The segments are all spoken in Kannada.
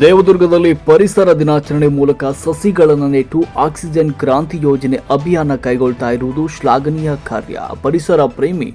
ದೇವದುರ್ಗದಲ್ಲಿ ಪರಿಸರ ದಿನಾಚರಣೆ ಮೂಲಕ ಸಸಿಗಳನ್ನು ನೆಟ್ಟು ಆಕ್ಸಿಜನ್ ಕ್ರಾಂತಿ ಯೋಜನೆ ಅಭಿಯಾನ ಕೈಗೊಳ್ತಾ ಇರುವುದು ಶ್ಲಾಘನೀಯ ಕಾರ್ಯ. ಪರಿಸರ ಪ್ರೇಮಿ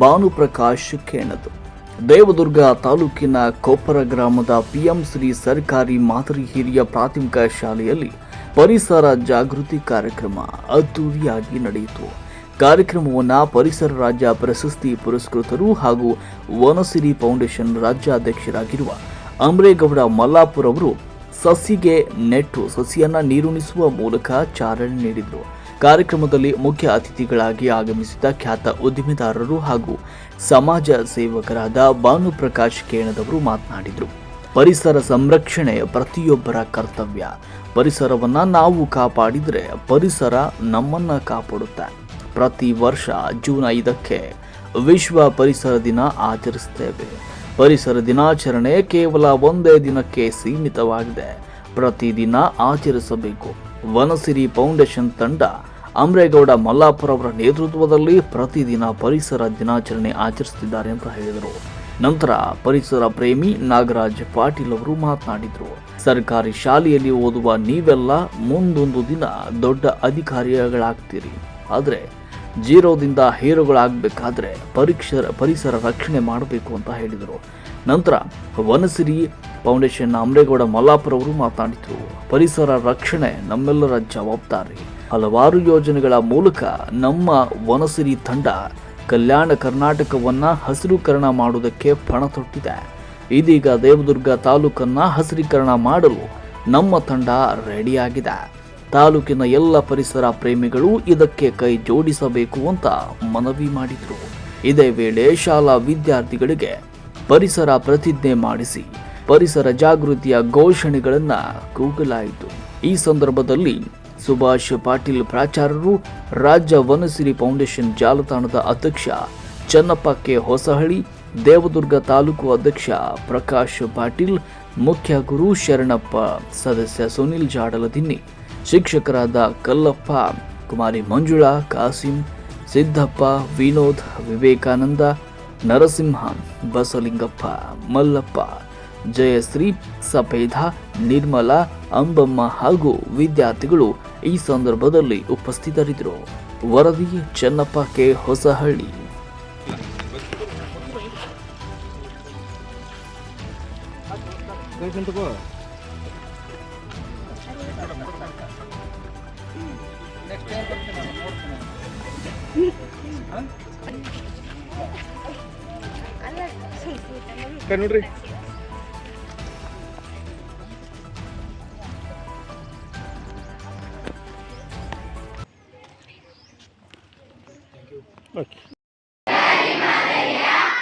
ಭಾನುಪ್ರಕಾಶ್ ಕೇಣದು ದೇವದುರ್ಗ ತಾಲೂಕಿನ ಕೊಪ್ಪರ ಗ್ರಾಮದ ಪಿಎಂ ಶ್ರೀ ಸರ್ಕಾರಿ ಮಾದರಿ ಹಿರಿಯ ಪ್ರಾಥಮಿಕ ಶಾಲೆಯಲ್ಲಿ ಪರಿಸರ ಜಾಗೃತಿ ಕಾರ್ಯಕ್ರಮ ಅದ್ದೂರಿಯಾಗಿ ನಡೆಯಿತು. ಕಾರ್ಯಕ್ರಮವನ್ನು ಪರಿಸರ ರಾಜ್ಯ ಪ್ರಶಸ್ತಿ ಪುರಸ್ಕೃತರು ಹಾಗೂ ವನಸಿರಿ ಫೌಂಡೇಶನ್ ರಾಜ್ಯಾಧ್ಯಕ್ಷರಾಗಿರುವ ಅಮರೇಗೌಡ ಮಲ್ಲಾಪುರ್ ಅವರು ಸಸಿಗೆ ನೆಟ್ಟು, ಸಸಿಯನ್ನ ನೀರುಣಿಸುವ ಮೂಲಕ ಚಾಲನೆ ನೀಡಿದರು. ಕಾರ್ಯಕ್ರಮದಲ್ಲಿ ಮುಖ್ಯ ಅತಿಥಿಗಳಾಗಿ ಆಗಮಿಸಿದ ಖ್ಯಾತ ಉದ್ದಿಮೆದಾರರು ಹಾಗೂ ಸಮಾಜ ಸೇವಕರಾದ ಭಾನುಪ್ರಕಾಶ್ ಕೇಣದವರು ಮಾತನಾಡಿದರು. ಪರಿಸರ ಸಂರಕ್ಷಣೆ ಪ್ರತಿಯೊಬ್ಬರ ಕರ್ತವ್ಯ. ಪರಿಸರವನ್ನ ನಾವು ಕಾಪಾಡಿದರೆ ಪರಿಸರ ನಮ್ಮನ್ನ ಕಾಪಾಡುತ್ತೆ. ಪ್ರತಿ ವರ್ಷ ಜೂನ್ ಐದಕ್ಕೆ ವಿಶ್ವ ಪರಿಸರ ದಿನ ಆಚರಿಸುತ್ತೇವೆ. ಪರಿಸರ ದಿನಾಚರಣೆ ಕೇವಲ ಒಂದೇ ದಿನಕ್ಕೆ ಸೀಮಿತವಾಗಿದೆ. ಪ್ರತಿದಿನ ಆಚರಿಸಬೇಕು. ವನಸಿರಿ ಫೌಂಡೇಶನ್ ತಂಡ ಅಮ್ರೇಗೌಡ ಮಲ್ಲಾಪುರ ಅವರ ನೇತೃತ್ವದಲ್ಲಿ ಪ್ರತಿದಿನ ಪರಿಸರ ದಿನಾಚರಣೆ ಆಚರಿಸುತ್ತಿದ್ದಾರೆ ಅಂತ ಹೇಳಿದರು. ನಂತರ ಪರಿಸರ ಪ್ರೇಮಿ ನಾಗರಾಜ್ ಪಾಟೀಲ್ ಅವರು ಮಾತನಾಡಿದರು. ಸರ್ಕಾರಿ ಶಾಲೆಯಲ್ಲಿ ಓದುವ ನೀವೆಲ್ಲ ಮುಂದೊಂದು ದಿನ ದೊಡ್ಡ ಅಧಿಕಾರಿಗಳಾಗ್ತೀರಿ. ಆದರೆ ಜೀರೋದಿಂದ ಹೀರೋಗಳಾಗಬೇಕಾದ್ರೆ ಪರೀಕ್ಷರ ಪರಿಸರ ರಕ್ಷಣೆ ಮಾಡಬೇಕು ಅಂತ ಹೇಳಿದರು. ನಂತರ ವನಸಿರಿ ಫೌಂಡೇಶನ್ ಅಮರೇಗೌಡ ಮಲ್ಲಾಪುರ ಅವರು ಮಾತನಾಡಿದರು, ಪರಿಸರ ರಕ್ಷಣೆ ನಮ್ಮೆಲ್ಲರ ಜವಾಬ್ದಾರಿ. ಹಲವಾರು ಯೋಜನೆಗಳ ಮೂಲಕ ನಮ್ಮ ವನಸಿರಿ ತಂಡ ಕಲ್ಯಾಣ ಕರ್ನಾಟಕವನ್ನು ಹಸಿರುಕರಣ ಮಾಡುವುದಕ್ಕೆ ಪಣ ತೊಟ್ಟಿದೆ. ಇದೀಗ ದೇವದುರ್ಗ ತಾಲೂಕನ್ನು ಹಸಿರೀಕರಣ ಮಾಡಲು ನಮ್ಮ ತಂಡ ರೆಡಿಯಾಗಿದೆ. ತಾಲೂಕಿನ ಎಲ್ಲ ಪರಿಸರ ಪ್ರೇಮಿಗಳು ಇದಕ್ಕೆ ಕೈ ಜೋಡಿಸಬೇಕು ಅಂತ ಮನವಿ ಮಾಡಿದರು. ಇದೇ ವೇಳೆ ಶಾಲಾ ವಿದ್ಯಾರ್ಥಿಗಳಿಗೆ ಪರಿಸರ ಪ್ರತಿಜ್ಞೆ ಮಾಡಿಸಿ ಪರಿಸರ ಜಾಗೃತಿಯ ಘೋಷಣೆಗಳನ್ನು ಕೂಗಲಾಯಿತು ಈ ಸಂದರ್ಭದಲ್ಲಿ ಸುಭಾಷ್ ಪಾಟೀಲ್ ಪ್ರಾಚಾರ್ಯರು ರಾಜ್ಯ ವನಸಿರಿ ಫೌಂಡೇಶನ್ ಜಾಲತಾಣದ ಅಧ್ಯಕ್ಷ ಚನ್ನಪ್ಪ ಕೆ ಹೊಸಹಳ್ಳಿ, ದೇವದುರ್ಗ ತಾಲೂಕು ಅಧ್ಯಕ್ಷ ಪ್ರಕಾಶ್ ಪಾಟೀಲ್, ಮುಖ್ಯ ಗುರು ಶರಣಪ್ಪ, ಸದಸ್ಯ ಸುನಿಲ್ ಜಾಡಲದಿನ್ನಿ ಶಿಕ್ಷಕರಾದ ಕಲ್ಲಪ್ಪ, ಕುಮಾರಿ ಮಂಜುಳಾ, ಕಾಸಿಂ, ಸಿದ್ದಪ್ಪ, ವಿನೋದ್, ವಿವೇಕಾನಂದ, ನರಸಿಂಹ, ಬಸಲಿಂಗಪ್ಪ, ಮಲ್ಲಪ್ಪ, ಜಯಶ್ರೀ ಸಫೇದ ನಿರ್ಮಲಾ, ಅಂಬಮ್ಮ ಹಾಗೂ ವಿದ್ಯಾರ್ಥಿಗಳು ಈ ಸಂದರ್ಭದಲ್ಲಿ ಉಪಸ್ಥಿತರಿದ್ದರು. ವರದಿ ಚೆನ್ನಪ್ಪ ಕೆ. ಹೊಸಹಳ್ಳಿ. ಓಕೆ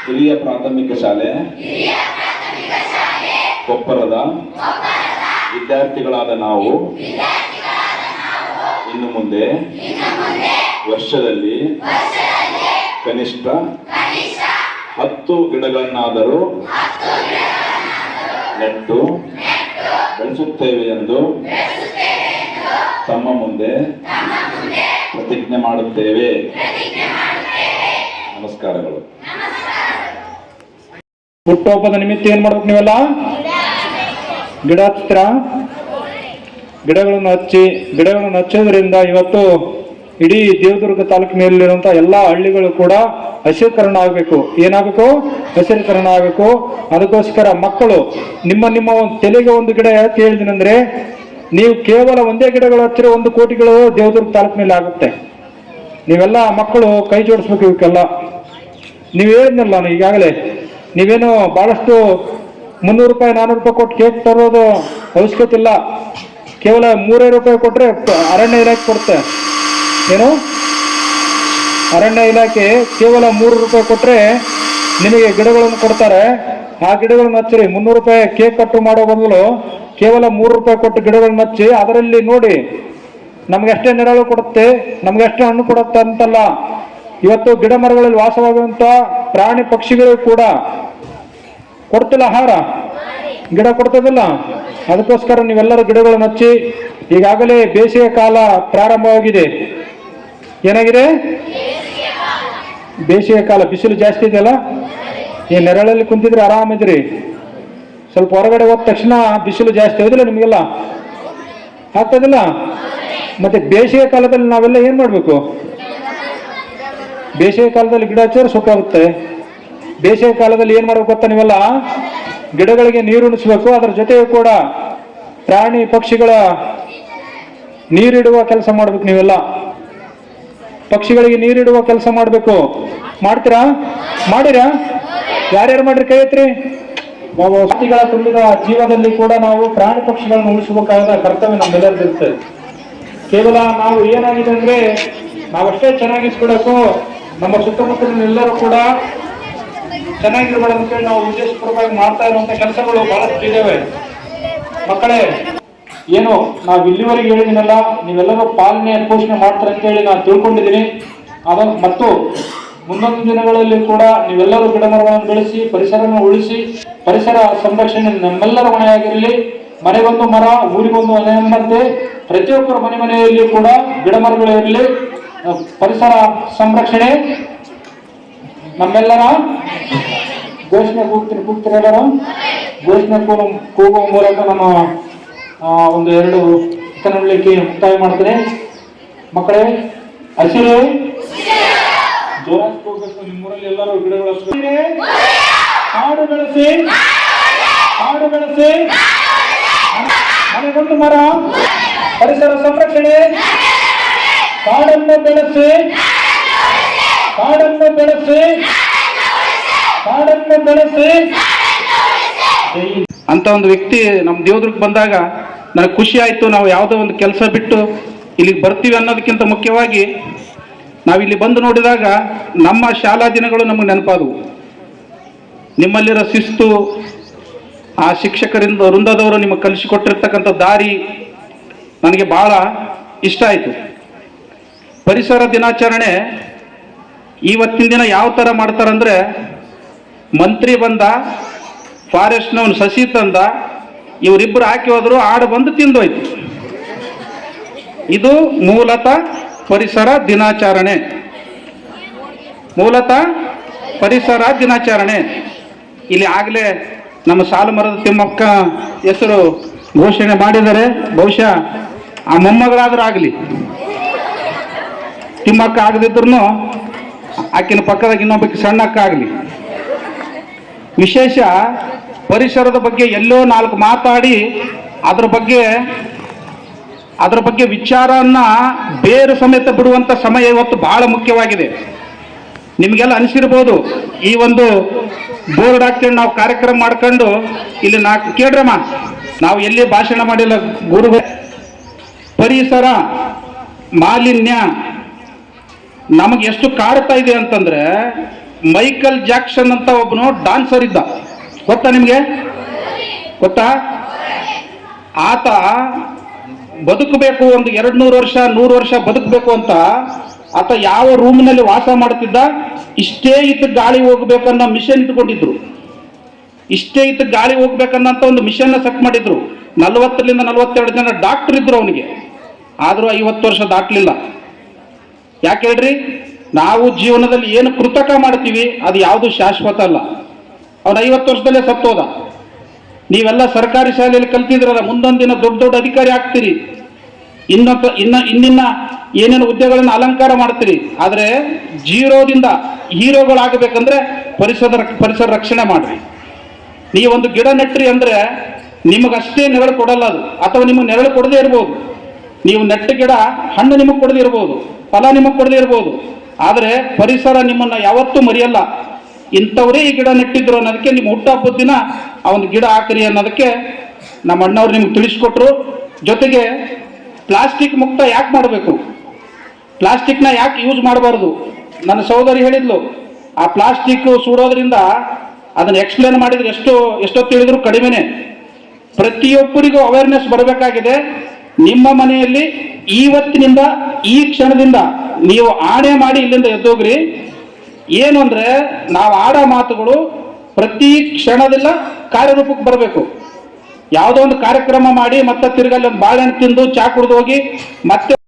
ಹಿರಿಯ ಪ್ರಾಥಮಿಕ ಶಾಲೆ. ಕೊಪ್ಪರದ ವಿದ್ಯಾರ್ಥಿಗಳಾದ ನಾವು. ಇನ್ನು ಮುಂದೆ ವರ್ಷದಲ್ಲಿ ಕನಿಷ್ಠ ಹತ್ತು ಗಿಡಗಳನ್ನಾದರೂ ನೆಟ್ಟು ಬೆಳೆಸುತ್ತೇವೆ ಎಂದು ತಮ್ಮ ಮುಂದೆ ಪ್ರತಿಜ್ಞೆ ಮಾಡುತ್ತೇವೆ. ನಮಸ್ಕಾರಗಳು. ಹುಟ್ಟುಹಬ್ಬದ ನಿಮಿತ್ತ ಏನ್ ಮಾಡ್ಬೇಕು ನೀವೆಲ್ಲ? ಗಿಡ ಹತ್ರ ಗಿಡಗಳನ್ನು ಹಚ್ಚಿ, ಗಿಡಗಳನ್ನು ಹಚ್ಚೋದ್ರಿಂದ ಇವತ್ತು ಇಡೀ ದೇವದುರ್ಗ ತಾಲೂಕಿನಲ್ಲಿರುವಂತಹ ಎಲ್ಲಾ ಹಳ್ಳಿಗಳು ಕೂಡ ಹಸಿರೀಕರಣ ಆಗಬೇಕು. ಏನಾಗಬೇಕು? ಹಸಿರೀಕರಣ ಆಗಬೇಕು. ಅದಕ್ಕೋಸ್ಕರ ಮಕ್ಕಳು, ನಿಮ್ಮ ನಿಮ್ಮ ಒಂದು ತಲೆಗೆ ಒಂದು ಗಿಡ ಹೇಳಿದಿನಂದ್ರೆ, ನೀವು ಕೇವಲ ಒಂದೇ ಗಿಡಗಳ ಹತ್ತಿರ ಒಂದು ಕೋಟಿಗಳು ದೇವದುರ್ಗ ತಾಲೂಕಿನಲ್ಲಿ ಆಗುತ್ತೆ. ನೀವೆಲ್ಲ ಮಕ್ಕಳು ಕೈ ಜೋಡಿಸ್ಬೇಕು ಇವಕ್ಕೆಲ್ಲ. ನೀವು ಹೇಳಿದ್ನಲ್ಲ ಈಗಾಗಲೇ, ನೀವೇನು ಭಾಳಷ್ಟು ಮುನ್ನೂರು ರೂಪಾಯಿ ನಾನ್ನೂರು ರೂಪಾಯಿ ಕೊಟ್ಟು ಕೇಕ್ ತರೋದು ಅವಶ್ಯಕತೆ ಇಲ್ಲ. ಕೇವಲ ಮೂರೇ ರೂಪಾಯಿ ಕೊಟ್ಟರೆ ಅರಣ್ಯ ಇಲಾಖೆ ಕೊಡುತ್ತೆ. ಏನು? ಅರಣ್ಯ ಇಲಾಖೆ ಕೇವಲ ಮೂರು ರೂಪಾಯಿ ಕೊಟ್ಟರೆ ನಿಮಗೆ ಗಿಡಗಳನ್ನು ಕೊಡ್ತಾರೆ. ಆ ಗಿಡಗಳನ್ನು ಹಚ್ಚಿರಿ. ಮುನ್ನೂರು ರೂಪಾಯಿ ಕೇಕ್ ಕಟ್ಟು ಮಾಡೋ ಬದಲು ಕೇವಲ ಮೂರು ರೂಪಾಯಿ ಕೊಟ್ಟು ಗಿಡಗಳನ್ನು ಹಚ್ಚಿ, ಅದರಲ್ಲಿ ನೋಡಿ ನಮ್ಗೆ ಎಷ್ಟೇ ನೆರಳು ಕೊಡುತ್ತೆ, ನಮ್ಗೆ ಅಷ್ಟೇ ಹಣ್ಣು ಕೊಡುತ್ತೆ ಅಂತಲ್ಲ. ಇವತ್ತು ಗಿಡ ಮರಗಳಲ್ಲಿ ವಾಸವಾಗುವಂತ ಪ್ರಾಣಿ ಪಕ್ಷಿಗಳು ಕೂಡ ಕೊಡ್ತಿಲ್ಲ ಆಹಾರ. ಗಿಡ ಕೊಡ್ತದಲ್ಲ. ಅದಕ್ಕೋಸ್ಕರ ನೀವೆಲ್ಲರೂ ಗಿಡಗಳನ್ನು ಹಚ್ಚಿ, ಈಗಾಗಲೇ ಬೇಸಿಗೆ ಕಾಲ ಪ್ರಾರಂಭವಾಗಿದೆ. ಏನಾಗಿದೆ? ಬೇಸಿಗೆ ಕಾಲ. ಬಿಸಿಲು ಜಾಸ್ತಿ ಇದೆಯಲ್ಲ? ಈ ನೆರಳಲ್ಲಿ ಕುಂತಿದ್ರೆ ಆರಾಮಿದ್ರಿ ಸ್ವಲ್ಪ ಹೊರಗಡೆ ಹೋದ ತಕ್ಷಣ ಬಿಸಿಲು ಜಾಸ್ತಿ ಆಗೋದಿಲ್ಲ ನಿಮಗೆಲ್ಲ? ಆಗ್ತದಿಲ್ಲ? ಮತ್ತೆ ಬೇಸಿಗೆ ಕಾಲದಲ್ಲಿ ನಾವೆಲ್ಲ ಏನು ಮಾಡಬೇಕು? ಬೇಸಿಗೆ ಕಾಲದಲ್ಲಿ ಗಿಡ ಹಚ್ಚಿದ್ರೆ ಸೊಪ್ಪಾಗುತ್ತೆ ಬೇಸಿಗೆ ಕಾಲದಲ್ಲಿ ಏನು ಮಾಡಬೇಕು ಗೊತ್ತಾ ನೀವೆಲ್ಲ? ಗಿಡಗಳಿಗೆ ನೀರು ಉಣಿಸ್ಬೇಕು. ಅದರ ಜೊತೆಗೆ ಕೂಡ ಪ್ರಾಣಿ ಪಕ್ಷಿಗಳ ನೀರಿಡುವ ಕೆಲಸ ಮಾಡ್ಬೇಕು ನೀವೆಲ್ಲ. ಪಕ್ಷಿಗಳಿಗೆ ನೀರಿಡುವ ಕೆಲಸ ಮಾಡಬೇಕು. ಮಾಡ್ತೀರಾ? ಮಾಡಿರಾ? ಯಾರ್ಯಾರು ಮಾಡ್ರಿ ಕೈ ಎತ್ರಿ? ನಾವು ವಸತಿಗಳ ತುಂಬಿದ ಜೀವನದಲ್ಲಿ ಕೂಡ ನಾವು ಪ್ರಾಣಿ ಪಕ್ಷಿಗಳನ್ನು ಉಳಿಸಬೇಕಾದ ಕರ್ತವ್ಯ ನಮ್ಮೆಲ್ಲರಿರುತ್ತೆ ಕೇವಲ ನಾವು ಏನಾಗಿದೆ ಅಂದ್ರೆ ನಾವಷ್ಟೇ ಚೆನ್ನಾಗಿಸ್ಬಿಡಬೇಕು ನಮ್ಮ ಸುತ್ತಮುತ್ತಲಿನ ಎಲ್ಲರೂ ಕೂಡ ಚೆನ್ನಾಗಿರ್ಬೇಡ ಅಂತೇಳಿ ನಾವು ಉದ್ದೇಶಪೂರ್ವಕವಾಗಿ ಮಾಡ್ತಾ ಇರುವಂತ ಕೆಲಸಗಳು ಬಹಳಷ್ಟು ಇದಾವೆ. ಮಕ್ಕಳೇ ಏನು, ನಾವು ಇಲ್ಲಿವರೆಗೆ ಹೇಳಿದ್ದೀನಲ್ಲ ನೀವೆಲ್ಲರೂ ಪಾಲನೆ ಪೋಷಣೆ ಮಾಡ್ತಾರೆ ಅಂತೇಳಿ ನಾನು ತಿಳ್ಕೊಂಡಿದ್ದೀನಿ. ಅದ ಮತ್ತು ಮುಂದೊಂದು ದಿನಗಳಲ್ಲಿ ಕೂಡ ನೀವೆಲ್ಲರೂ ಗಿಡ ಮರಗಳನ್ನು ಬೆಳೆಸಿ, ಪರಿಸರವನ್ನು ಉಳಿಸಿ, ಪರಿಸರ ಸಂರಕ್ಷಣೆ ನಮ್ಮೆಲ್ಲರ ಹೊಣೆಯಾಗಿರಲಿ. ಮನೆಗೊಂದು ಮರ ಊರಿಗೊಂದು ಮನೆ ಎಂಬಂತೆ ಪ್ರತಿಯೊಬ್ಬರ ಮನೆ ಮನೆಯಲ್ಲಿ ಕೂಡ ಗಿಡ ಮರಗಳಿರಲಿ ಪರಿಸರ ಸಂರಕ್ಷಣೆ ನಮ್ಮೆಲ್ಲರ ಘೋಷಣೆ ಕೂಗ್ತೀನಿ ಕೂಗ್ತೀರ ಎಲ್ಲರೂ? ಘೋಷಣೆ ಕೂಗು ಕೂಗುವ ಮೂಲಕ ನಮ್ಮ ಒಂದು ಎರಡು ಕನ್ನಡಲಿಕ್ಕೆ ಮುಕ್ತಾಯ ಮಾಡ್ತೇನೆ. ಮಕ್ಕಳೇ, ಹಸಿರು. ಜೋರಾಗಿ ಹೋಗ್ಬೇಕು ನಿಮ್ಮೂರಲ್ಲಿ ಎಲ್ಲರೂ ಗಿಡಗಳು. ಕಾಡು ಬೆಳೆಸಿ. ಕಾಡು ಬೆಳೆಸಿ. ಮನೆಗೊಂದು ಮರ. ಪರಿಸರ ಸಂರಕ್ಷಣೆ. ಕಾಡನ್ನು ಬೆಳೆಸಿ. ಕಾಡನ್ನು ಬೆಳೆಸಿ. ಕಾಡನ್ನು ಬೆಳೆಸಿ. ಅಂತ ಒಂದು ವ್ಯಕ್ತಿ ನಮ್ಮ ದೇವದುರ್ಗ ಬಂದಾಗ ನನಗೆ ಖುಷಿ ಆಯಿತು. ನಾವು ಯಾವುದೋ ಒಂದು ಕೆಲಸ ಬಿಟ್ಟು ಇಲ್ಲಿಗೆ ಬರ್ತೀವಿ ಅನ್ನೋದಕ್ಕಿಂತ ಮುಖ್ಯವಾಗಿ ನಾವಿಲ್ಲಿ ಬಂದು ನೋಡಿದಾಗ ನಮ್ಮ ಶಾಲಾ ದಿನಗಳು ನಮಗೆ ನೆನಪಾದವು. ನಿಮ್ಮಲ್ಲಿರೋ ಶಿಸ್ತು, ಆ ಶಿಕ್ಷಕರಿಂದ ವೃಂದದವರು ನಿಮಗೆ ಕಲಿಸಿಕೊಟ್ಟಿರ್ತಕ್ಕಂಥ ದಾರಿ ನನಗೆ ಬಹಳ ಇಷ್ಟ ಆಯಿತು. ಪರಿಸರ ದಿನಾಚರಣೆ ಇವತ್ತಿನ ದಿನ ಯಾವ ಥರ ಮಾಡ್ತಾರಂದರೆ, ಮಂತ್ರಿ ಬಂದ, ಫಾರೆಸ್ಟ್ನವನು ಸಸಿ ತಂದ ಇವರಿಬ್ಬರು ಹಾಕಿ ಹೋದ್ರು, ಆಡು ಬಂದು ತಿಂದೋಯ್ತು. ಇದು ಮೂಲತಃ ಪರಿಸರ ದಿನಾಚರಣೆ. ಮೂಲತಃ ಪರಿಸರ ದಿನಾಚರಣೆ. ಇಲ್ಲಿ ಆಗಲೇ ನಮ್ಮ ಸಾಲು ಮರದ ತಿಮ್ಮಕ್ಕ ಹೆಸರು ಘೋಷಣೆ ಮಾಡಿದರೆ ಬಹುಶಃ ಆ ಮೊಮ್ಮಗಳಾದ್ರೂ ಆಗಲಿ. ತಿಮ್ಮಕ್ಕ ಆಗದಿದ್ರು ಆಕಿನ ಪಕ್ಕದಾಗ ಇನ್ನೊಬ್ಬಕ್ಕೆ ಸಣ್ಣಕ್ಕ ಆಗಲಿ. ವಿಶೇಷ ಪರಿಸರದ ಬಗ್ಗೆ ಎಲ್ಲೋ ನಾಲ್ಕು ಮಾತಾಡಿ ಅದರ ಬಗ್ಗೆ ಅದರ ಬಗ್ಗೆ ವಿಚಾರನ್ನ ಬೇರು ಸಮೇತ ಬಿಡುವಂತ ಸಮಯ ಇವತ್ತು ಬಹಳ ಮುಖ್ಯವಾಗಿದೆ. ನಿಮಗೆಲ್ಲ ಅನಿಸಿರ್ಬೋದು, ಈ ಒಂದು ಬೋರ್ಡ್ ಹಾಕ್ಕೊಂಡು ನಾವು ಕಾರ್ಯಕ್ರಮ ಮಾಡ್ಕೊಂಡು ಇಲ್ಲಿ ನಾ, ಕೇಳ್ರಮ್ಮ, ನಾವು ಎಲ್ಲಿ ಭಾಷಣ ಮಾಡಿಲ್ಲ ಗುರು ಪರಿಸರ ಮಾಲಿನ್ಯ, ನಮಗೆ ಎಷ್ಟು ಕಾಡ್ತಾ ಇದೆ ಅಂತಂದ್ರೆ ಮೈಕಲ್ ಜಾಕ್ಸನ್ ಅಂತ ಒಬ್ಬನು ಡಾನ್ಸರ್ ಇದ್ದ. ಗೊತ್ತಾ ನಿಮಗೆ? ಗೊತ್ತಾ? ಆತ ಬದುಕಬೇಕು ಒಂದು ಎರಡು ನೂರು ವರ್ಷ ನೂರು ವರ್ಷ ಬದುಕಬೇಕು ಅಂತ ಆತ ಯಾವ ರೂಮ್ನಲ್ಲಿ ವಾಸ ಮಾಡ್ತಿದ್ದ ಇಷ್ಟೇ ಇತ್ತು ಗಾಳಿ ಹೋಗ್ಬೇಕನ್ನೋ ಮಿಷನ್ ಇಟ್ಕೊಂಡಿದ್ರು. ಇಷ್ಟೇ ಇತ್ತು ಗಾಳಿ ಹೋಗ್ಬೇಕನ್ನಂತ ಒಂದು ಮಿಷನ್ ಸೆಟ್ ಮಾಡಿದ್ರು. ನಲವತ್ತರಿಂದ ನಲವತ್ತೆರಡು ಜನ ಡಾಕ್ಟರ್ ಇದ್ರು ಅವನಿಗೆ. ಆದರೂ ಐವತ್ತು ವರ್ಷ ದಾಟ್ಲಿಲ್ಲ. ಯಾಕೆ ಹೇಳ್ರಿ? ನಾವು ಜೀವನದಲ್ಲಿ ಏನು ಕೃತಕ ಮಾಡ್ತೀವಿ, ಅದು ಯಾವುದು ಶಾಶ್ವತ ಅಲ್ಲ. ಅವನು ಐವತ್ತು ವರ್ಷದಲ್ಲೇ ಸತ್ತೋದ ನೀವೆಲ್ಲ ಸರ್ಕಾರಿ ಶಾಲೆಯಲ್ಲಿ ಕಲ್ತಿದ್ರಲ್ಲ, ಮುಂದೊಂದು ದಿನ ದೊಡ್ಡ ದೊಡ್ಡ ಅಧಿಕಾರಿ ಆಗ್ತೀರಿ. ಇನ್ನೊಂದು ಇನ್ನ ಇನ್ನಿನ್ನ ಏನೇನು ಹುದ್ದೆಗಳನ್ನು ಅಲಂಕಾರ ಮಾಡ್ತೀರಿ. ಆದರೆ ಜೀರೋದಿಂದ ಹೀರೋಗಳಾಗಬೇಕಂದ್ರೆ ಪರಿಸರ ಪರಿಸರ ರಕ್ಷಣೆ ಮಾಡ್ರಿ. ನೀವೊಂದು ಗಿಡ ನೆಟ್ರಿ ಅಂದರೆ ನಿಮಗಷ್ಟೇ ನೆರಳು ಕೊಡಲ್ಲ ಅದು. ಅಥವಾ ನಿಮಗೆ ನೆರಳು ಕೊಡದೇ ಇರ್ಬೋದು. ನೀವು ನೆಟ್ಟ ಗಿಡ ಹಣ್ಣು ನಿಮಗೆ ಕೊಡದೇ ಇರ್ಬೋದು. ಫಲ ನಿಮಗೆ ಕೊಡದೇ ಇರ್ಬೋದು. ಆದರೆ ಪರಿಸರ ನಿಮ್ಮನ್ನು ಯಾವತ್ತೂ ಮರೆಯಲ್ಲ. ಇಂಥವರೇ ಈ ಗಿಡ ನೆಟ್ಟಿದ್ರು ಅನ್ನೋದಕ್ಕೆ ನಿಮ್ಮ ಹುಟ್ಟುಹಬ್ಬದ ದಿನ ಒಂದು ಗಿಡ ಹಾಕ್ರಿ ಅನ್ನೋದಕ್ಕೆ ನಮ್ಮ ಅಣ್ಣವ್ರು ನಿಮ್ಗೆ ತಿಳಿಸ್ಕೊಟ್ರು. ಜೊತೆಗೆ ಪ್ಲಾಸ್ಟಿಕ್ ಮುಕ್ತ ಯಾಕೆ ಮಾಡಬೇಕು? ಪ್ಲಾಸ್ಟಿಕ್ನ ಯಾಕೆ ಯೂಸ್ ಮಾಡಬಾರ್ದು? ನನ್ನ ಸಹೋದರಿ ಹೇಳಿದ್ಲು, ಆ ಪ್ಲಾಸ್ಟಿಕ್ ಸುಡೋದ್ರಿಂದ ಅದನ್ನು ಎಕ್ಸ್ಪ್ಲೇನ್ ಮಾಡಿದ್ರೆ ಎಷ್ಟು ಎಷ್ಟೊತ್ತು ಹೇಳಿದ್ರು ಕಡಿಮೆನೆ. ಪ್ರತಿಯೊಬ್ಬರಿಗೂ ಅವೇರ್ನೆಸ್ ಬರಬೇಕಾಗಿದೆ. ನಿಮ್ಮ ಮನೆಯಲ್ಲಿ ಇವತ್ತಿನಿಂದ ಈ ಕ್ಷಣದಿಂದ ನೀವು ಆಣೆ ಮಾಡಿ ಇಲ್ಲಿಂದ ಎದ್ದೋಗ್ರಿ. ಏನು ಅಂದ್ರೆ ನಾವು ಆಡೋ ಮಾತುಗಳು ಪ್ರತಿ ಕ್ಷಣದಲ್ಲ ಕಾರ್ಯರೂಪಕ್ಕೆ ಬರಬೇಕು. ಯಾವುದೋ ಒಂದು ಕಾರ್ಯಕ್ರಮ ಮಾಡಿ ಮತ್ತೆ ತಿರ್ಗಲ್ಲಿ ಒಂದು ಬಾಳೆಹಣ್ಣು ತಿಂದು ಚಾ ಕುಡಿದು ಹೋಗಿ ಮತ್ತೆ